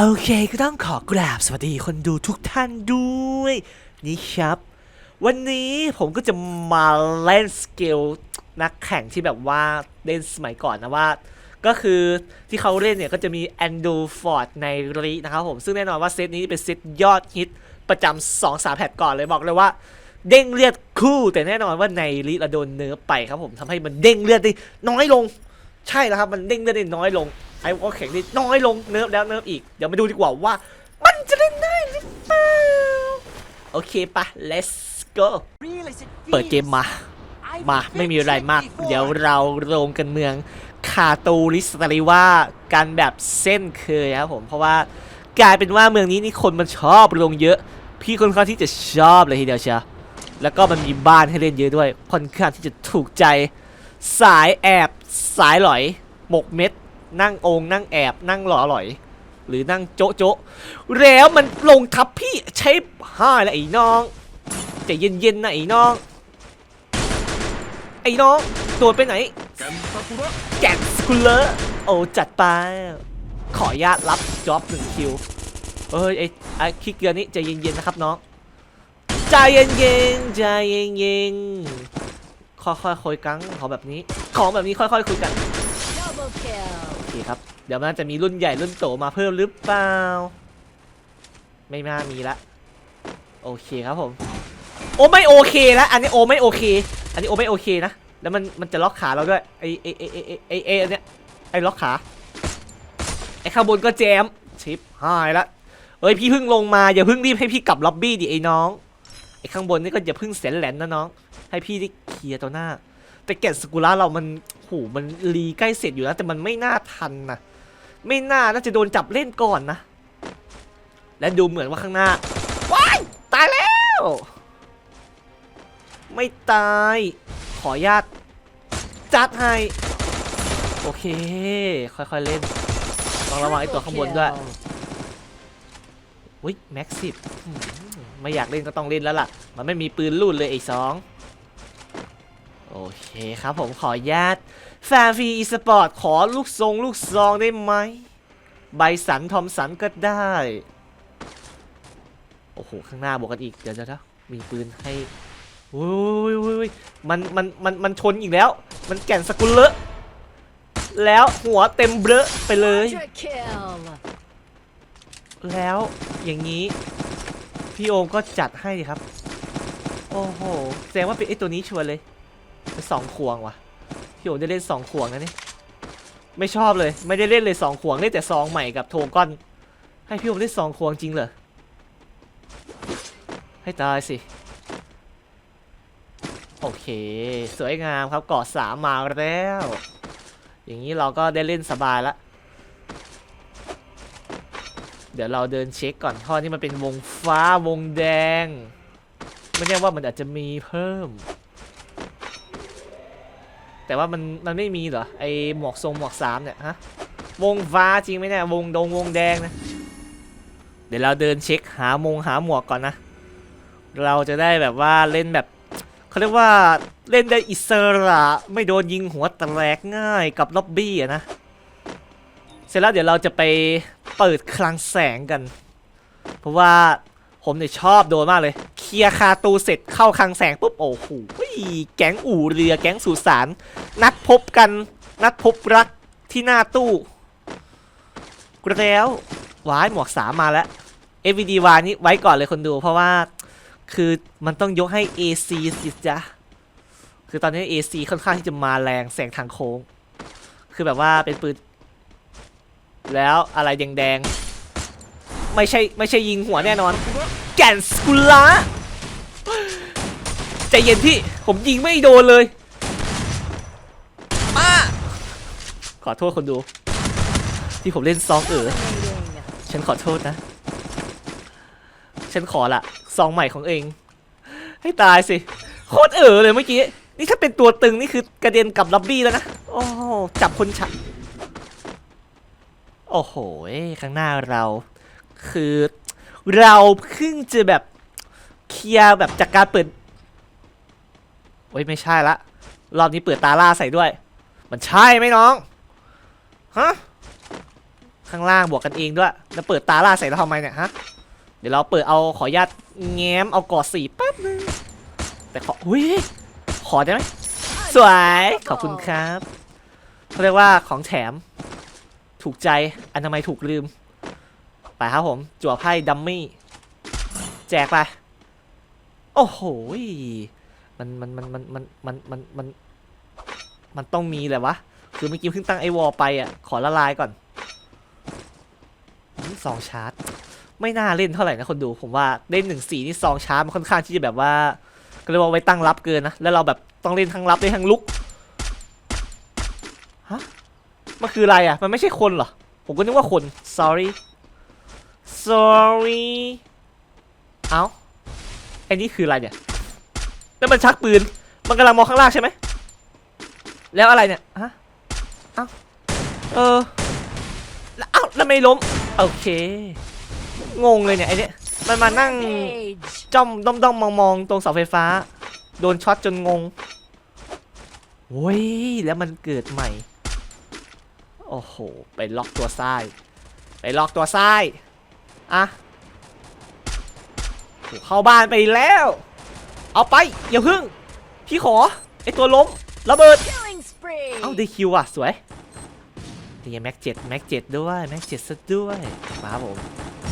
โอเคก็ต้องขอกราบสวัสดีคนดูทุกท่านด้วย นี่ครับ วันนี้ผมก็จะมาเล่นสเกลนักแข่งที่แบบว่าเล่นสมัยก่อนนะว่า ก็คือที่เขาเล่นเนี่ยก็จะมีแอนดูฟอร์ดในรีนะครับผม ซึ่งแน่นอนว่าเซตนี้เป็นเซตยอดฮิตประจำสองสามแพทก่อนเลยบอกเลยว่า เด้งเลือดคู่ แต่แน่นอนว่าในรีเราโดนเนิร์ฟไปครับผมทำให้มันเด้งเลือดได้น้อยลง ใช่แล้วครับมันเด้งเลือดได้น้อยลงไอ้ก็แข็งได้น้อยลงเนิร์ฟแล้วเนิร์ฟอีกเดี๋ยวมาดูดีกว่าว่า มันจะเล่นได้หรือเปล่าโอเคปะ let's go เปิดเกมมา มาไม่มีอะไรมาก เดี๋ยวเราลงกันเมืองคาตูริสตาริว่ากันแบบเส้นเคยครับผมเพราะว่ากลายเป็นว่าเมืองนี้นี่คนมันชอบลงเยอะ พี่คนข้างที่จะชอบเลยทีเดียวเชียวแล้วก็มันมีบ้านให้เล่นเยอะด้วยค่อนข้างที่จะถูกใจสายแอบ สายหลอย หมกเม็ด นั่งองค์นั่งแอบ นั่งหล่อหลอย หรือนั่งโจ๊ะโจ๊ะแล้วมันลงทับพี่ใช้ห้าแล้วไอ้น้องใจเย็นๆนะไอ้น้อง ไอ้น้องโดดไปไหน แกนสกุลเลอร์โอ้จัดไป ขออนุญาตรับจ็อบหนึ่งคิวเฮ้ยไอ้ไอ้คิกเกือนี่ใจเย็นๆนะครับน้อง ใจเย็นๆใจเย็นๆ ค่อยๆคุยกันของแบบนี้ ของแบบนี้ค่อยๆคุยกัน Double kill. โอเคครับ เดี๋ยวมันจะมีรุ่นใหญ่รุ่นโตมาเพิ่มหรือเปล่า ไม่น่ามีละ โอเคครับผม โอไม่โอเคแล้วอันนี้โอไม่โอเค อันนี้โอไม่โอเคนะ แล้วมันมันจะล็อกขาเราด้วย ไอไอไอไอไอไอไออันเนี้ย ไอล็อกขา ไอข้างบนก็แจม ชิปหายละเอ้ยพี่เพิ่งลงมาอย่าเพิ่งรีบให้พี่กลับล็อบบี้ดิไอ้น้องไอข้างบนนี่ก็อย่าเพิ่งเสียนแหลนนะน้อง ให้พี่ได้เคลียร์ตัวหน้า แต่แกะสกุล่าเรามันโหมันรีใกล้เสร็จอยู่แล้วแต่มันไม่น่าทันนะไม่น่าน่าจะโดนจับเล่นก่อนนะ และดูเหมือนว่าข้างหน้าว้ายตายแล้ว ไม่ตาย ขอญาตจัดให้โอเค ค่อยๆเล่นต้องระวังไอตัวข้างบนด้วยอุ้ยแม็กซิบ ไม่อยากเล่นก็ต้องเล่นแล้วล่ะ มันไม่มีปืนลุ่นเลยไอ้สองโอเคครับผมขออนุญาตแฟนฟรีอีสปอร์ตขอลูกทรงลูกซองได้ไหมใบสันทอมสันก็ได้ โอ้โห ข้างหน้าบวกกันอีก เดี๋ยวเดี๋ยวเดี๋ยวมีปืนให้อุ้ยอุ้ยอุ้ยมันมันมันมันชนอีกแล้ว มันแก่นสกุลเลอะแล้วหัวเต็มเบลอะไปเลย Quadra kill. แล้วอย่างนี้ พี่โอมก็จัดให้ครับ โอ้โห แสดงว่าเป็นไอตัวนี้ชวนเลยเป็นสองขวงว่ะ พี่โอมได้เล่นสองขวงนะเนี่ย ไม่ชอบเลย ไม่ได้เล่นเลยสองขวงเล่นแต่ซองใหม่กับโทก้อน ให้พี่โอมเล่นสองขวงจริงเหรอ ให้ตายสิ โอเค สวยงามครับเกาะสามมาแล้ว อย่างนี้เราก็ได้เล่นสบายละ เดี๋ยวเราเดินเช็คก่อนท่อนี้มันเป็นวงฟ้าวงแดง ไม่แน่ว่ามันอาจจะมีเพิ่ม แต่ว่ามันมันไม่มีเหรอไอหมวกทรงหมวกสามเนี่ยฮะวงฟ้าจริงไหมเนี่ยวงดงวงแดงนะเดี๋ยวเราเดินเช็คหามงหาหมวกก่อนนะ เราจะได้แบบว่าเล่นแบบเขาเรียกว่าเล่นได้อิสระไม่โดนยิงหัวแตกง่ายกับล็อบบี้อะนะ เสร็จแล้วเดี๋ยวเราจะไป เปิดคลังแสงกัน เพราะว่าผมเนี่ยชอบโดนมากเลย เคลียร์คาตูเสร็จเข้าคลังแสงปุ๊บโอ้โหแก๊งอู่เรือแก๊งสุสานนัดพบกัน นัดพบรักที่หน้าตู้แล้ววายหมวกสามมาแล้ว FVD วานี้ไว้ก่อนเลยคนดู เพราะว่าคือมันต้องยกให้ AC สิจ๊ะคือตอนนี้ AC ค่อนข้างที่จะมาแรงแสงทางโค้ง คือแบบว่าเป็นปืน แล้วอะไรแดงๆไม่ใช่ไม่ใช่ยิงหัวแน่นอน แก่นสกุล่าใจเย็นพี่ผมยิงไม่โดนเลยมาขอโทษคนดู ที่ผมเล่นซองเอ๋อ Dominating. ฉันขอโทษนะ ฉันขอละซองใหม่ของเอง ให้ตายสิโคตรเอ๋อเลยเมื่อกี้ นี่ถ้าเป็นตัวตึงนี่คือกระเด็นกลับล็อบบี้แล้วนะ โอ้โหจับคนฉักโอ้โหข้างหน้าเรา คือเราเพิ่งจะแบบเคลียร์แบบจากการเปิดโอ้ยไม่ใช่ละ รอบนี้เปิดตาล่าใส่ด้วย มันใช่ไหมน้องฮะข้างล่างบวกกันเองด้วย แล้วเปิดตาล่าใส่เราทำไมเนี่ยฮะเดี๋ยวเราเปิดเอาขออนุญาตแง้มเอากอดสีแป๊บนึงแต่ขออุ้ยขอได้ไหมสวยขอบคุณครับเขาเรียกว่าของแถม ถูกใจอนามัยถูกลืม ไปครับผม จั่วไพ่ดัมมี่ แจกไป โอ้โหมันมันมันมันมันมันมันมันมันต้องมีแหละวะ คือเมื่อกี้เพิ่งตั้งไอวอลไปอะ ขอละลายก่อนอืมซองชาร์จ ไม่น่าเล่นเท่าไหร่นะคนดู ผมว่าเล่นหนึ่งสีนี่ซองชาร์จมันค่อนข้างที่จะแบบว่าก็เรียกว่าไว้ตั้งรับเกินนะ แล้วเราแบบต้องเล่นทั้งรับได้ทั้งลุก มันคืออะไรอะ มันไม่ใช่คนเหรอ ผมก็นึกว่าคน sorry sorry เอ้าไอ้นี่คืออะไรเนี่ยแล้วมันชักปืน มันกำลังมองข้างล่างใช่ไหม แล้วอะไรเนี่ย ฮะ เอ้า เออ แล้วเอ้าแล้วไม่ล้ม โอเค งงเลยเนี่ยไอเนี่ย มันมานั่งจ้อมด้อมด้อมมองมองตรงเสาไฟฟ้า โดนช็อตจนงงโว้ย แล้วมันเกิดใหม่ โอ้โห ไปล็อกตัวซ้าย ไปล็อกตัวซ้าย อะโหเข้าบ้านไปแล้ว เอาไป อย่าพึ่ง พี่ขอ ไอตัวล้ม ระเบิด Killing spree. เอ้าได้คิวอะ สวยนี่ไงแม็กเจ็ดแม็กเจ็ดด้วย แม็กเจ็ดซะด้วยมาครับผม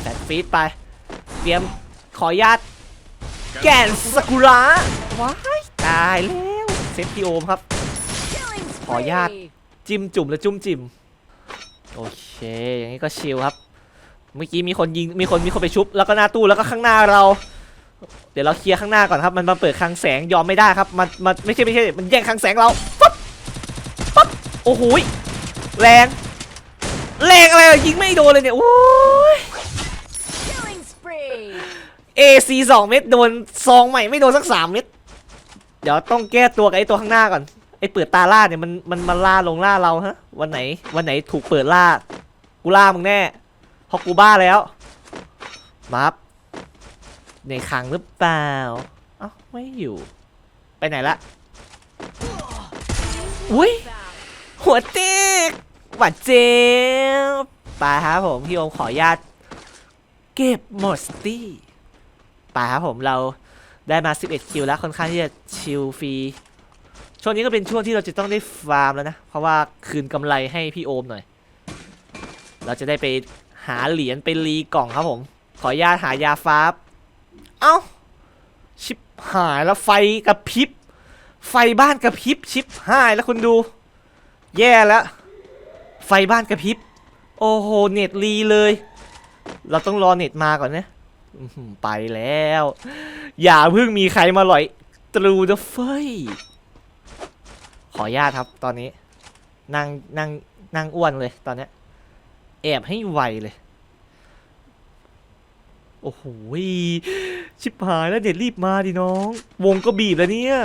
แฟดฟีดไป เตรียมขออนุญาตแก่นสกุระว้ายตายแล้ว เซฟพีโอมครับ Killing ขออนุญาต spree. จิ้มจุ่มและจุ่มจิ้ม โอเคอย่างนี้ก็ชิลครับเมื่อกี้มีคนยิงมีคนมีคนไปชุบแล้วก็หน้าตู้แล้วก็ข้างหน้าเรา เดี๋ยวเราเคลียร์ข้างหน้าก่อนครับ มันมาเปิดคลังแสงยอมไม่ได้ครับมันมันไม่ใช่ไม่ใช่มันแย่งคลังแสงเราปั๊บปั๊บโอ้โหแรงแรงอะไรยิงไม่โดนเลยเนี่ยโอ้ย AC สองเม็ดโดนซองใหม่ไม่โดนสักสามเม็ดเดี๋ยวต้องแก้ตัวกับไอ้ตัวข้างหน้าก่อน เปิดตาล่าเนี่ยมันมันมันล่าลงล่าเราฮะ วันไหนวันไหนถูกเปิดล่า กูล่ามึงแน่เพราะกูบ้าแล้วมับในขังหรือเปล่าเอ้าไม่อยู่ ไปไหนละอุ้ยหัวเต๊กหวานเจ็บไปครับผมพี่โอมขออนุญาตเก็บหมดสตี้ไปครับผมเราได้มา 11 คิวแล้วค่อนข้างที่จะชิลฟรี ช่วงนี้ก็เป็นช่วงที่เราจะต้องได้ฟาร์มแล้วนะ เพราะว่าคืนกำไรให้พี่โอมหน่อย เราจะได้ไปหาเหรียญไปรีกล่องครับผม ขอญาตหายาฟ้าบเอ้า ชิบหายแล้วไฟกระพริบ ไฟบ้านกระพริบชิบหายแล้วคุณดู แย่แล้ว ไฟบ้านกระพริบ โอ้โห เน็ตรีเลย เราต้องรอเน็ตมาก่อนนะไปแล้ว อย่าเพิ่งมีใครมาหลอยตรูนะเฟย ขออนุญาตครับ ตอนนี้นั่งนั่งนั่งอ้วนเลยตอนนี้แอบให้ไวเลย โอ้โหชิบหายแล้วเด็ดรีบมาดิน้อง วงก็บีบแล้วเนี่ย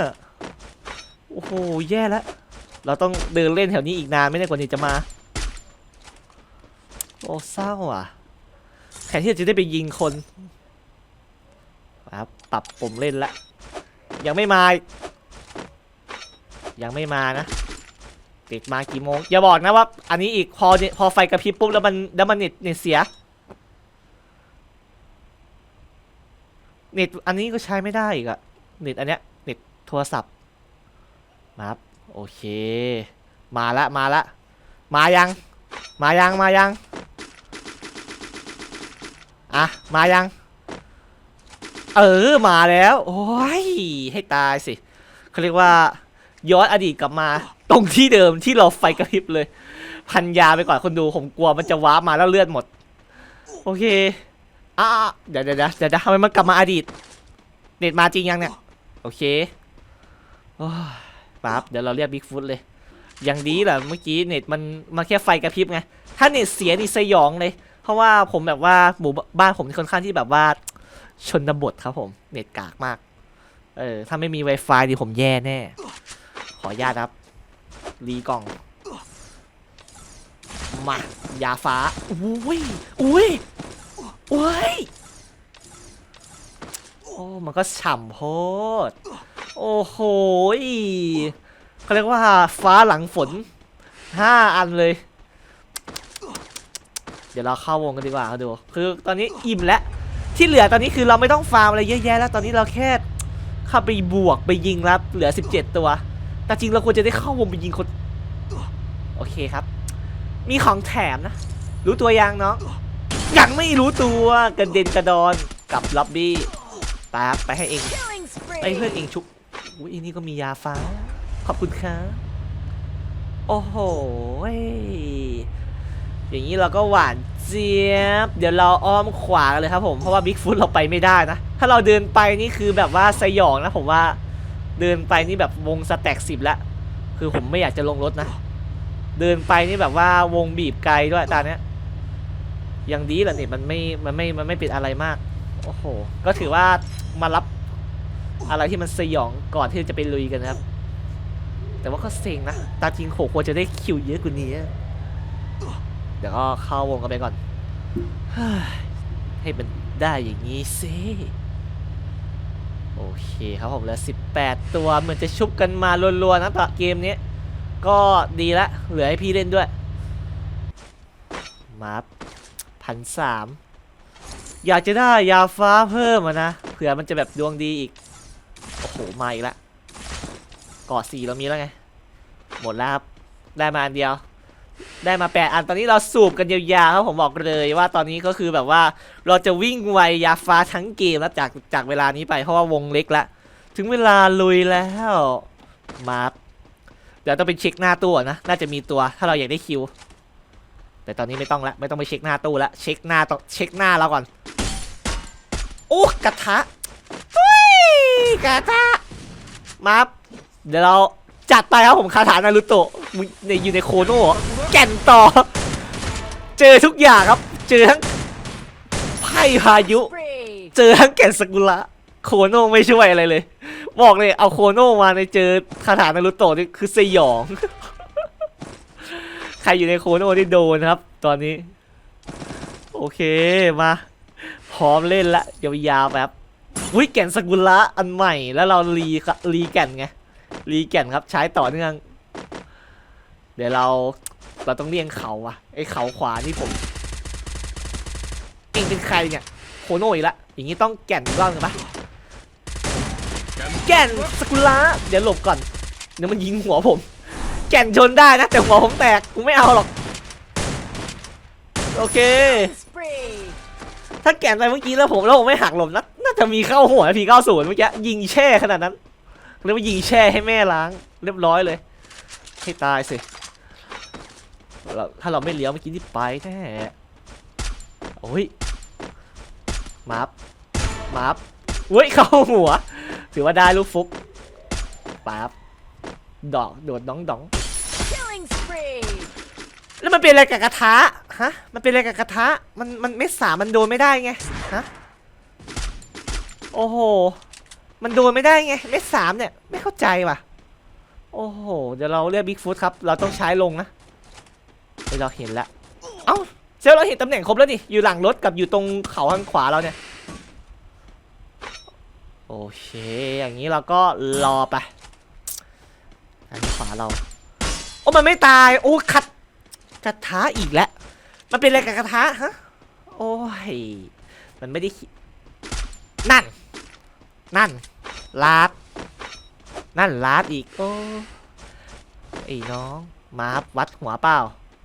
โอ้โห แย่แล้ว เราต้องเดินเล่นแถวนี้อีกนานไม่ได้กว่านี้จะมา โอ้เศร้าอะแทนที่จะได้ไปยิงคนครับปรับปุ่มเล่นละ ยังไม่มา ยังไม่มานะติดมากี่โมง อย่าบอกนะว่า อันนี้อีกพอพอไฟกระพริบปุ๊บแล้วมันแล้วมันเน็ตเน็ตเสียเน็ตอันนี้ก็ใช้ไม่ได้อีกอะเน็ตอันเนี้ยเน็ตโทรศัพท์มาครับโอเค มาละมาละมายัง มายังมายังอะมายัง เออมาแล้ว โอ้ยให้ตายสิเขาเรียกว่า ย้อนอดีตกลับมา ตรงที่เดิมที่เราไฟกระพริบเลย พันยาไปก่อนคนดูผมกลัวมันจะว้ามาแล้วเลือดหมด โอเคอะเดี๋ยวเดี๋ยวเดี๋ยวเดี๋ยวทำไมมันกลับมาอดีตเน็ตมาจริงยังเนี่ย โอเคปั๊บเดี๋ยวเราเรียกบิ๊กฟุตเลย อย่างดีแหละเมื่อกี้เน็ตมันมาแค่ไฟกระพริบไง ถ้าเน็ตเสียนี่สยองเลย เพราะว่าผมแบบว่าหมู่บ้านผมค่อนข้างที่แบบว่า ชนบทครับผม เน็ตกากมาก เออ ถ้าไม่มี Wi-Fi ดีผมแย่แน่ ขออนุญาตครับ รีกล่อง มายาฟ้า อุ้ย อุ้ย อุ้ย โอ้ มันก็ฉ่ำโพด โอ้โหเขาเรียกว่าฟ้าหลังฝนห้าอันเลย เดี๋ยวเราเข้าวงกันดีกว่าครับดู คือตอนนี้อิ่มแล้วที่เหลือตอนนี้คือเราไม่ต้องฟาร์มอะไรเยอะแยะแล้ว ตอนนี้เราแค่เข้าไปบวกไปยิงแล้วเหลือ 17 ตัว แต่จริงเราควรจะได้เข้าวงไปยิงคน โอเคครับ มีของแถมนะ รู้ตัวยังเนาะยังไม่รู้ตัวกระเด็นกระดอนกับล็อบบี้ปครับไปให้เองไปเพื่อนเองชุบอุ้ยอันนี่ก็มียาฟ้า ขอบคุณครับโอ้โหอย่างนี้เราก็หวานเจี๊ยบ เดี๋ยวเราอ้อมขวากันเลยครับผม เพราะว่าบิ๊กฟุตเราไปไม่ได้นะ ถ้าเราเดินไปนี่คือแบบว่าสยองนะผมว่า เดินไปนี่แบบวงสแต็กสิบละคือผมไม่อยากจะลงรถนะ เดินไปนี่แบบว่าวงบีบไกลด้วยตอนเนี้ยยังดีแหละนี่มันไม่มันไม่มันไม่เป็นอะไรมากโอ้โหก็ถือว่ามารับอะไรที่มันสยองก่อนที่จะไปลุยกันนะครับ แต่ว่าก็เซ็งนะตาจริงโหควรจะได้คิวเยอะกว่านี้เดี๋ยวก็เข้าวงกันไปก่อนให้มันได้อย่างนี้สิ โอเคครับผมเหลือ 18 ตัวเหมือนจะชุบกันมารัวๆนะต่อเกมนี้ ก็ดีละ เหลือให้พี่เล่นด้วย มาพันสามอยากจะได้ยาฟ้าเพิ่มอะนะเผื่อมันจะแบบดวงดีอีก โอ้โห มาอีกละกาะสี่เรามีแล้วไง หมดแล้วครับ ได้มาอันเดียว ได้มาแปดอันตอนนี้เราสูบกันยาวๆครับผมบอกเลยว่าตอนนี้ก็คือแบบว่าเราจะวิ่งไวยาฟ้าทั้งเกมแล้วจากจากเวลานี้ไปเพราะว่าวงเล็กละ ถึงเวลาลุยแล้วมารับเดี๋ยวต้องไปเช็คหน้าตู้นะน่าจะมีตัวถ้าเราอยากได้คิว แต่ตอนนี้ไม่ต้องละไม่ต้องไปเช็คหน้าตู้ละเช็คหน้าต้องเช็คหน้าเราก่อนโอ้กระทะเฮ้ยกระทะมารับเดี๋ยวเรา จัดไปครับผมคาถานารุโตะในอยู่ในโคโน่แก่นต่อ เจอทุกอย่างครับ เจอทั้งไพ่พายุ เจอทั้งแก่นสกุระโคโน่ไม่ช่วยอะไรเลย บอกเลยเอาโคโน่มาในเจอคาถานารุโตะนี่คือสยอง ใครอยู่ในโคโน่ที่โดนครับ ตอนนี้ โอเคมา พร้อมเล่นละยาวๆแบบวิแก่นสกุระอันใหม่แล้วเรารีครับรีแก่นไง รีแก่นครับใช้ต่อเนื่อง เดี๋ยวเราเราต้องเลี่ยงเขาอะไอเขาขวานี่ผมเองเป็นใครเนี่ยโคโน่อีกละอย่างนี้ต้องแก่นอีกรอบหนึงปะแก่นสกุระเดี๋ยวหลบก่อนเดี๋ยวมันยิงหัวผม แก่นชนได้นะแต่หัวผมแตกกูไม่เอาหรอกโอเค ถ้าแก่นไปเมื่อกี้แล้วผมแล้วผมไม่หักหลบนะน่าจะมีเข้าหัวพีเก้าศูนย์เมื่อกี้ยิงแช่ขนาดนั้น เรียกว่ายิงแช่ให้แม่ล้าง เรียบร้อยเลย ให้ตายสิเราถ้าเราไม่เลี้ยวเมื่อกี้นี่ไปแน่โอ้ยมาร์ฟมาร์ฟเว้ยเข้าหัว ถือว่าได้ลูกฟุกปั๊บดอกโดดดองดอง Killing spree. แล้วมันเป็นอะไรกับกระทะฮะมันเป็นอะไรกับกระทะมันมันเม็ดสามมันโดนไม่ได้ไงฮะโอ้โห มันโดนไม่ได้ไงเม็ดสามเนี่ย ไม่เข้าใจว่ะ โอ้โห เดี๋ยวเราเรียกบิ๊กฟุตครับ เราต้องใช้ลงนะเฮ้ยเราเห็นแล้ว เอ้าเซลเราเห็นตำแหน่งครบแล้วดิ อยู่หลังรถกับอยู่ตรงเขาทางขวาเราเนี่ย โอเค อย่างนี้เราก็รอไปทางขวาเรา โอ้มันไม่ตาย โอ้ขัดกระทะอีกแล้ว มันเป็นอะไรกับกระทะฮะ โอ้ย มันไม่ได้ นั่น นั่น ลาด นั่นลาดอีก โอ้ไอ้น้อง มาครับวัดหัวเปล่า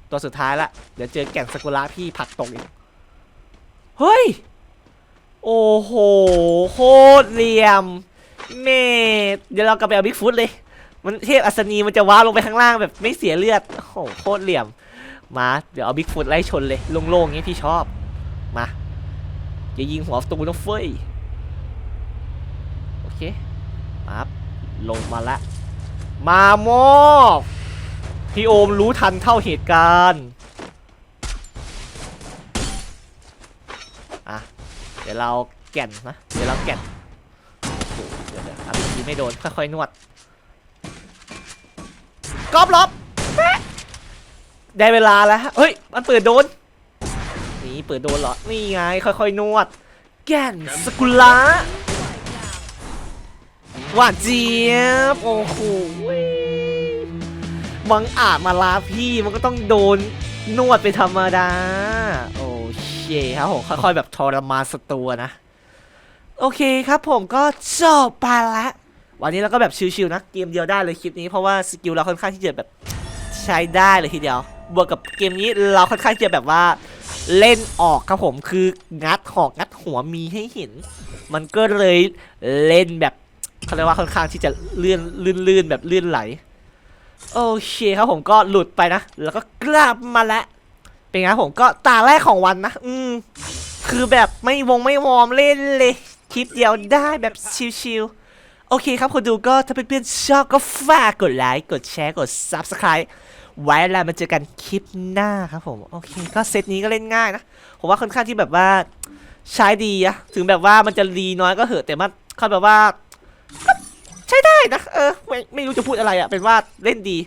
ตัวสุดท้ายละ เดี๋ยวเจอแก่นสกุระพี่ผักตกอีก เฮ้ย โอ้โห โคตรเหลี่ยม เมดเดี๋ยวเรากลับไปเอาบิ๊กฟุตเลย มันเทพอัศนีมันจะว้าลงไปข้างล่างแบบไม่เสียเลือด โอ้โห โคตรเหลี่ยม มา เดี๋ยวเอาบิ๊กฟุตไล่ชนเลย โล่งๆงนี้พี่ชอบ มาอย่ายิงหัวประตูนะเฟ้ย เคมาครับลงมาละมามอบพี่โอมรู้ทันเท่าเหตุการณ์อะเดี๋ยวเราแก่นนะเดี๋ยวเราแก่นโอ้เดี๋ยวเดี๋ยวอะเมื่อกี้ไม่โดนค่อยๆนวดกอบล็อบแปได้เวลาแล้วฮะเฮ้ยมันเปิดโดนนี่เปิดโดนเหรอนี่ไงค่อยๆนวด แก่นสกุละ หวานเจี๊ยบ โอ้โหบังอาจมาลาพี่มันก็ต้องโดนนวดไปธรรมดา โอเคครับผมค่อยๆแบบทรมานสตัวนะ โอเคครับผมก็จบไปละ วันนี้เราก็แบบชิวๆนะ เกมเดียวได้เลยคลิปนี้เพราะว่าสกิลเราค่อนข้างที่จะแบบใช้ได้เลยทีเดียว บวกกับเกมนี้เราค่อนข้างที่จะแบบว่าเล่นออกครับผมคืองัดหอกงัดหัวมีให้เห็น มันก็เลยเล่นแบบ เขาเรียกว่าค่อนข้างที่จะเลื่อนลื่นๆแบบลื่นไหล โอเคครับผมก็หลุดไปนะ แล้วก็กลับมาแล้ว เป็นไงผมก็ตาแรกของวันนะ อืม คือแบบไม่วงไม่วอร์มเล่นเลย คลิปเดียวได้แบบชิลๆโอเคครับคนดูก็ถ้าเพื่อนๆชอบก็ฝากกดไลค์ กดแชร์ กด Subscribe ไว้แล้วมาเจอกันคลิปหน้าครับผม โอเค ก็เซตนี้ก็เล่นง่ายนะ ผมว่าค่อนข้างที่แบบว่าใช้ดีอะถึงแบบว่ามันจะรีน้อยก็เหอะแต่มันเขาแบบว่า ใช้ได้นะ เออไม่ไม่รู้จะพูดอะไรอะเป็นว่าเล่นดี